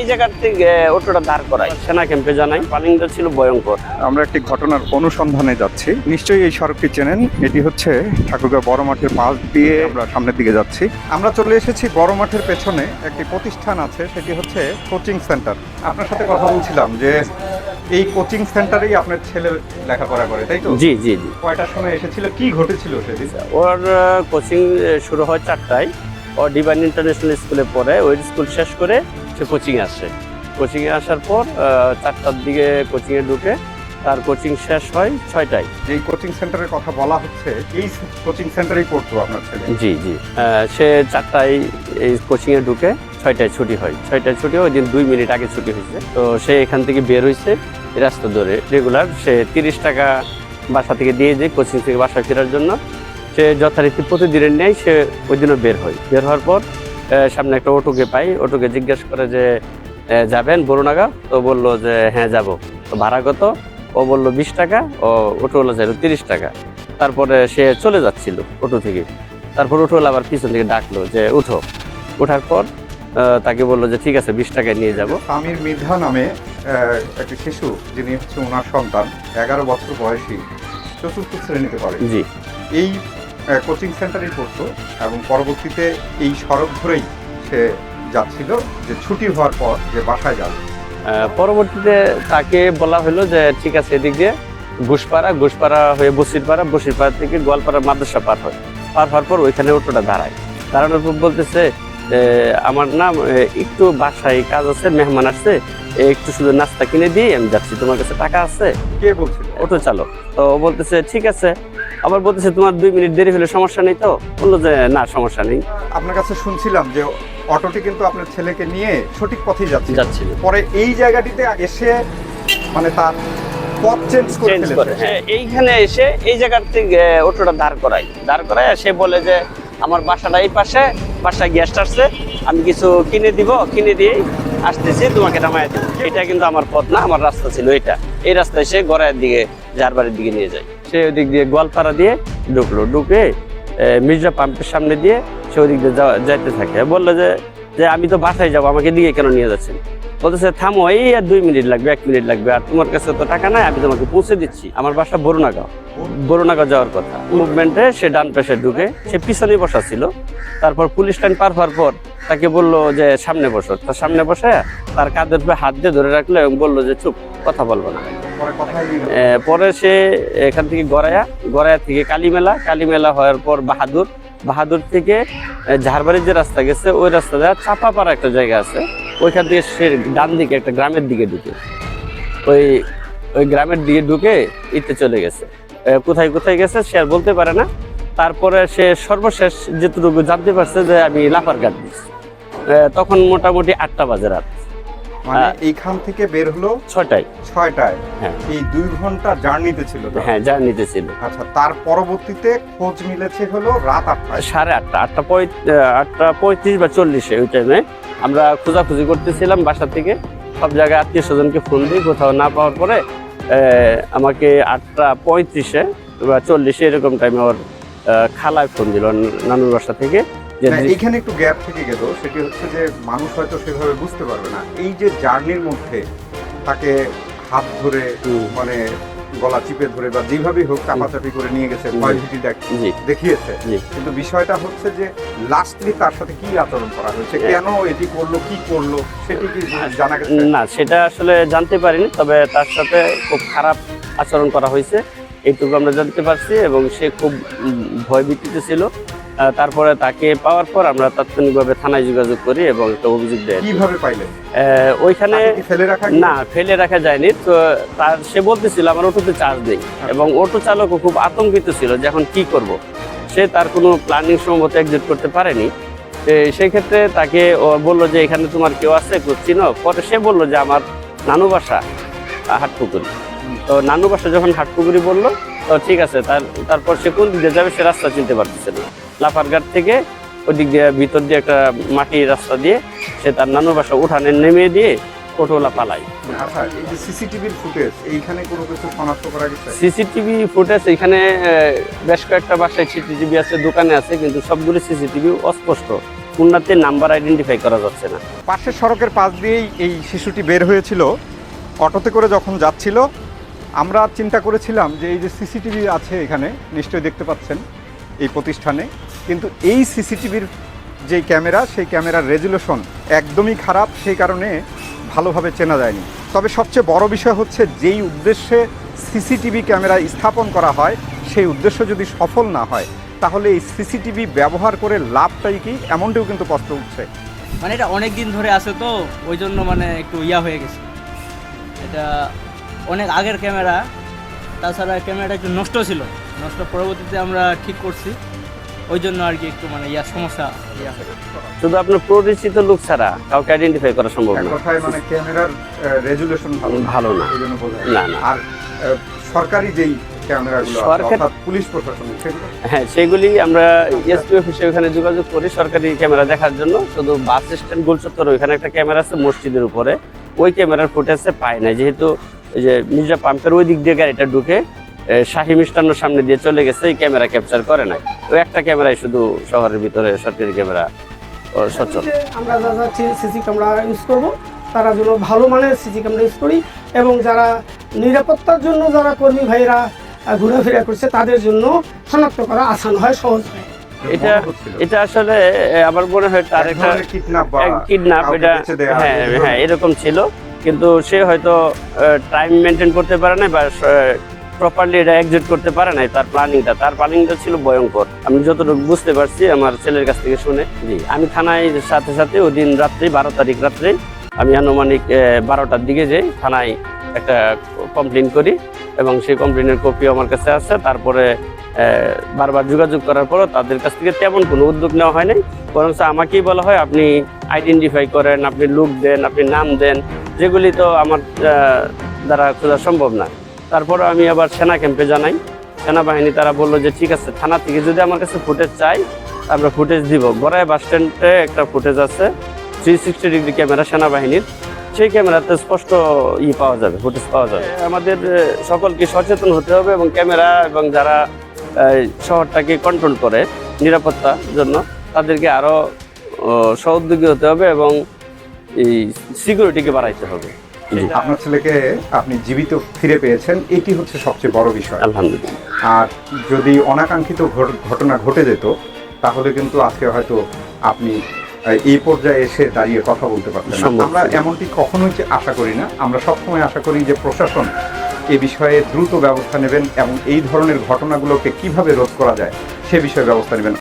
এই জায়গার থেকে অটোটা দাঁড় করাই সেনা ক্যাম্পে জানাই পালিংটা ছিল ভয়ঙ্কর। আমরা একটি ঘটনার অনুসন্ধানে যাচ্ছি। নিশ্চয়ই এই সড়কটি চেনেন এটি হচ্ছে ঠাকুরগাঁও বড় মাঠের পাশ দিয়ে আমরা সামনের দিকে যাচ্ছি। আমরা চলে এসেছি বড় মাঠের পেছনে একটি প্রতিষ্ঠান আছে সেটি হচ্ছে কোচিং সেন্টার। আপনার সাথে কথা বলছিলাম যে এই কোচিং সেন্টারেই আপনার ছেলে লেখাপড়া করে তাই তো? জি জি জি। কয়টার সময় এসেছিল? কি ঘটেছিল সেদিন? ওর কোচিং শুরু হয় চারটায়। ও ডিভাইন ইন্টারন্যাশনাল স্কুলে পড়ে ওই স্কুল শেষ করে সে কোচিংয়ে আসে কোচিংয়ে আসার পর চারটার দিকে কোচিংয়ে ঢুকে তার কোচিং শেষ হয় ছয়টায়। যে কোচিং সেন্টারের কথা বলা হচ্ছে এই কোচিং সেন্টারেই পড়তো আপনার ছেলে? জি জি। সে চারটায় এই কোচিংয়ে ঢুকে ছয়টায় ছুটি হয়। ছয়টায় ছুটি ওই দিন দুই মিনিট আগে ছুটি হয়েছে। তো সে এখান থেকে বের হয়েছে রাস্তা ধরে। রেগুলার সে তিরিশ টাকা বাসা থেকে দিয়ে দেয় কোচিং থেকে বাসায় ফেরার জন্য। সে যথারীতি প্রতিদিনের নেয় সে ওই দিনও বের হয়। বের হওয়ার পর সামনে একটা অটোকে পাই। অটোকে জিজ্ঞেস করে যে যাবেন বরুণাগা তো বলল যে হ্যাঁ যাব। তো ভাড়া কত? ও বলল বিশ টাকা। ও অটোওয়ালা চাইলো তিরিশ টাকা। তারপরে সে চলে যাচ্ছিল অটো থেকে। তারপর অটোওয়ালা আবার পিছন থেকে ডাকলো যে উঠো। ওঠার পর তাকে বলল যে ঠিক আছে বিশ টাকায় নিয়ে যাব। স্বামীর মৃধা নামে একটি শিশু যিনি হচ্ছে ওনার সন্তান এগারো বছর বয়সী চতুর্থ শ্রেণীতে পড়ে। জি। এই কোচিং সেন্টারেই পড়তো এবং পরবর্তীতে এই সড়ক ধরেই সে যাচ্ছিল যে ছুটি হওয়ার পর যে বাসায় যাবে। পরবর্তীতে তাকে বলা হলো যে ঠিক আছে এদিক দিয়ে ঘুষপাড়া ঘুষপাড়া হয়ে বসিরপাড়া বসিরপাড়া থেকে গোয়ালপাড়া মাদ্রাসা পার হয়। পার হওয়ার পর ওইখানে অটোটা দাঁড়ায়। দাঁড়ানোর পর বলতেছে আমার নাম একটু বাসায় কাজ আছে মেহমান আসছে একটু শুধু নাস্তা কিনে দিয়ে আমি যাচ্ছি তোমার কাছে টাকা আছে? কে বলছিল? অটো চালক। তো বলতেছে ঠিক আছে আবার বলতেছে তোমার দুই মিনিট দেরি হলে সমস্যা নেই তো। বলল যে না সমস্যা নেই। আপনার কাছে শুনছিলাম যে অটোটি কিন্তু আপনার ছেলেকে নিয়ে সঠিক পথেই যাচ্ছে যাচ্ছিল। পরে এই জায়গাটিতে এসে মানে তার পথ চেঞ্জ করে ফেলেছে। হ্যাঁ এইখানে এসে এই জায়গার থেকে অটোটা দাঁড় করাই দাঁড় করায় সে বলে যে আমার বাসাটা এই পাশে বাসায় গেস্ট আসছে আমি কিছু কিনে দিব কিনে দিয়ে আসতেছি তোমাকে নামায় দিব। এটা কিন্তু আমার পথ না আমার রাস্তা ছিল এটা। এই রাস্তায় সে গড়াইয়ের দিকে যার বাড়ির দিকে নিয়ে যায়। সে ওদিক দিয়ে গোয়ালপাড়া দিয়ে ঢুকলো। ঢুকে মির্জা পাম্পের সামনে দিয়ে সে ওদিক দিয়ে যাইতে থাকে। বলল যে যে আমি তো বাসায় যাব, আমাকে দিকে কেন নিয়ে যাচ্ছেন? বলতেছে, থামো, এই আর দুই মিনিট লাগবে, এক মিনিট লাগবে, আর তোমার কাছে তো টাকা নাই, আমি তোমাকে পৌঁছে দিচ্ছি। আমার বাসা বরুণাগাঁও। বরুণাগাঁও যাওয়ার কথা। মুভমেন্টে সে ডান পেশে ঢুকে, সে পিছনে বসা ছিল। তারপর পুলিশ লাইন পার হওয়ার পর তাকে বলল যে, সামনে বসো। তার সামনে বসে তার কাঁধের হাত দিয়ে ধরে রাখল এবং বলল যে, চুপ। কথা বলব না। পরে সে এখান থেকে গড়ায়া গড়ায়া থেকে কালীমেলা কালীমেলা হওয়ার পর বাহাদুর বাহাদুর থেকে ঝাড়বাড়ির যে রাস্তা গেছে, ওই রাস্তা দেওয়া চাপাপাড়া একটা জায়গা আছে। ওইখান থেকে সে ডান দিকে একটা গ্রামের দিকে ঢুকে। ওই ওই গ্রামের দিকে ঢুকে ইতে চলে গেছে। কোথায় কোথায় গেছে সে আর বলতে পারে না। তারপরে সে সর্বশেষ যেটুকু জানতে পারছে যে আমি লাফার গাছ দিচ্ছি তখন মোটামুটি আটটা বাজে রাত। মানে হ্যাঁ। এইখান থেকে বের হলো ছটায় ছয়টায়। হ্যাঁ। এই দুই ঘণ্টা জার্নিতে ছিল হ্যাঁ যা নিতেছিল আচ্ছা তার পরবর্তীতে খোঁজ মিলেছে হলো রাত আটটায়। সাড়ে আটটা আটটা আটটা পঁয়ত্রিশ বা চল্লিশে ওই টাইমে আমরা খোঁজাখুঁজি করতেছিলাম বাসা থেকে। সব জায়গায় আত্মীয় স্বজনকে ফোন দিই কোথাও না পাওয়ার পরে আমাকে আটটা পঁয়ত্রিশে বা চল্লিশে এরকম টাইমে ওর আহ, খালায় ফোন দিল নানুর বাসা থেকে। যে না, এইখানে একটু গ্যাপ থেকে গেল সেটি হচ্ছে যে মানুষ হয়তো সেভাবে বুঝতে পারবে না। এই যে জার্নির মধ্যে তাকে হাত ধরে মানে গলা চিপে ধরে বা যেভাবেই হোক চাপাচাপি করে নিয়ে গেছে। ভয়ভীতি দেখিয়েছে। কিন্তু বিষয়টা হচ্ছে যে লাস্টলি তার সাথে কি আচরণ করা হয়েছে? কেন এটি করল কি করল সেটি কি জানা গেছে? না সেটা আসলে জানতে পারিনি তবে তার সাথে খুব খারাপ আচরণ করা হয়েছে। এইটুকু আমরা জানতে পারছি এবং সে খুব ভয়ভীতিতে ছিল। তারপরে তাকে পাওয়ার পর আমরা তাৎক্ষণিকভাবে থানায় যোগাযোগ করি এবং একটা অভিযোগ দেয়। কীভাবে পাইলেন? ওইখানে ফেলে রাখা না ফেলে রাখা যায়নি। তো তার সে বলতেছিল আমার অটোতে চার্জ নেই। এবং অটো চালকও খুব আতঙ্কিত ছিল যে এখন কি করব। সে তার কোনো প্ল্যানিং সম্ভবত এক্সিট করতে পারেনি। সেই ক্ষেত্রে তাকে বলল যে এখানে তোমার কেউ আছে? চিনো? পরে সে বলল যে আমার নানু বাসা হাটপুকুরি। তো নানু বাসা যখন হাটপুকুরি বলল তো ঠিক আছে। তার তারপর সে কোন দিকে যাবে সে রাস্তা চিনতে পারতেছে না। লাফারঘাট থেকে ওদিক দিয়ে ভিতর দিয়ে একটা মাটির রাস্তা দিয়ে সে তার নানু বাসা উঠানে নেমে দিয়ে পালায়। আচ্ছা সিসিটিভির ফুটেজ এইখানে কোনো কিছু শনাক্ত করা গেছে? সিসিটিভি ফুটেজ এখানে বেশ কয়েকটা বাসায় সিসিটিভি আছে দোকানে আছে কিন্তু সবগুলো সিসিটিভি অস্পষ্ট। কোনটাতে নাম্বার আইডেন্টিফাই করা যাচ্ছে না। পাশের সড়কের পাশ দিয়েই এই শিশুটি বের হয়েছিল। অটোতে করে যখন যাচ্ছিল আমরা চিন্তা করেছিলাম যে এই যে সিসিটিভি আছে এখানে নিশ্চয়ই দেখতে পাচ্ছেন এই প্রতিষ্ঠানে। কিন্তু এই সিসিটিভির যে ক্যামেরা, সেই ক্যামেরার রেজুলেশন একদমই খারাপ, সেই কারণে ভালোভাবে চেনা যায়নি। তবে সবচেয়ে বড় বিষয় হচ্ছে যেই উদ্দেশ্যে সিসিটিভি ক্যামেরা স্থাপন করা হয়, সেই উদ্দেশ্য যদি সফল না হয়, তাহলে এই সিসিটিভি ব্যবহার করে লাভটাই কি? এমনটিও কিন্তু প্রশ্ন উঠছে। মানে এটা অনেক দিন ধরে আছে তো, ওই জন্য মানে একটু ইয়া হয়ে গেছে। এটা অনেক আগের ক্যামেরা, তাছাড়া ক্যামেরাটা একটু নষ্ট ছিল। নষ্ট পরবর্তীতে আমরা ঠিক করছি। ওই জন্য আর কি একটু মানে ইয়া সমস্যা ইয়া। শুধু আপনার পরিচিত লোক ছাড়া কাউকে আইডেন্টিফাই করা সম্ভব না। কথায় মানে ক্যামেরার রেজুলেশন ভালো না। ভালো না। না, না। আর সরকারি যেই পুলিশ প্রশাসন হ্যাঁ সেগুলি আমরা এসপি অফিসে ওখানে যোগাযোগ করি সরকারি ক্যামেরা দেখার জন্য। শুধু বাস স্ট্যান্ড গোলচত্বর ওইখানে একটা ক্যামেরা আছে মসজিদের উপরে। ওই ক্যামেরার ফুটেজে পায় না যেহেতু এই যে মির্জা পাম্পের ওই দিক দিয়ে গাড়িটা ঢুকে শাহী মিষ্টান্ন সামনে দিয়ে চলে গেছে এই ক্যামেরা ক্যাপচার করে নাই। ওই একটা ক্যামেরাই শুধু শহরের ভিতরে সরকারি ক্যামেরা ও, সচল। আমরা যা যা সিসি ক্যামেরা ইউজ করব তারা যেন ভালো মানের সিসি ক্যামেরা ইউজ করি এবং যারা নিরাপত্তার জন্য যারা কর্মী ভাইরা ঘোরাফেরা করছে তাদের জন্য শনাক্ত করা আসান হয় সহজ হয়। এটা এটা আসলে আমার মনে হয় তার এক একটা কিডন্যাপ এটা হ্যাঁ হ্যাঁ। এরকম ছিল। কিন্তু সে হয়তো টাইম মেনটেন করতে পারে না বা প্রপারলি এটা এক্সিট করতে পারে নাই, তার প্ল্যানিংটা তার প্ল্যানিংটা ছিল ভয়ঙ্কর। আমি যতটুকু বুঝতে পারছি, আমার ছেলের কাছ থেকে শুনে। জি, আমি থানায় সাথে সাথে ওই দিন রাত্রি, বারো তারিখ রাত্রে, আমি আনুমানিক বারোটার দিকে যাই থানায় একটা কমপ্লেন করি এবং সেই কমপ্লেনের কপি আমার কাছে আছে। তারপরে বারবার যোগাযোগ করার পরও তাদের কাছ থেকে তেমন কোনো উদ্যোগ নেওয়া হয় নাই। বরং আমাকেই বলা হয়, আপনি আইডেন্টিফাই করেন, আপনি লুক দেন, আপনি নাম দেন, যেগুলি তো আমার দ্বারা খোঁজা সম্ভব না। তারপরে আমি আবার সেনা ক্যাম্পে জানাই। সেনাবাহিনী তারা বলল যে, ঠিক আছে, থানা থেকে যদি আমার কাছে ফুটেজ চাই, আমরা ফুটেজ দিব। গড়াই বাস স্ট্যান্ডে একটা ফুটেজ আছে থ্রি সিক্সটি ডিগ্রি ক্যামেরা সেনাবাহিনীর। সেই ক্যামেরাতে স্পষ্ট ই পাওয়া যাবে, ফুটেজ পাওয়া যাবে। আমাদের সকলকে সচেতন হতে হবে এবং ক্যামেরা এবং যারা শহরটাকে কন্ট্রোল করে নিরাপত্তার জন্য, তাদেরকে আরও সহযোগী হতে হবে এবং এই সিকিউরিটিকে বাড়াইতে হবে। আপনার ছেলেকে আপনি জীবিত ফিরে পেয়েছেন এটি হচ্ছে সবচেয়ে বড় বিষয়। আলহামদুলিল্লাহ। আর যদি অনাকাঙ্ক্ষিত ঘটনা ঘটে যেত তাহলে কিন্তু আজকে হয়তো আপনি এই পর্যায়ে এসে দাঁড়িয়ে কথা বলতে পারতেন আমরা। এমনটি কখনোই যে আশা করি না। আমরা সবসময় আশা করি যে প্রশাসন এ বিষয়ে দ্রুত ব্যবস্থা নেবেন এবং এই ধরনের ঘটনাগুলোকে কীভাবে রোধ করা যায় সে বিষয়ে ব্যবস্থা নেবেন।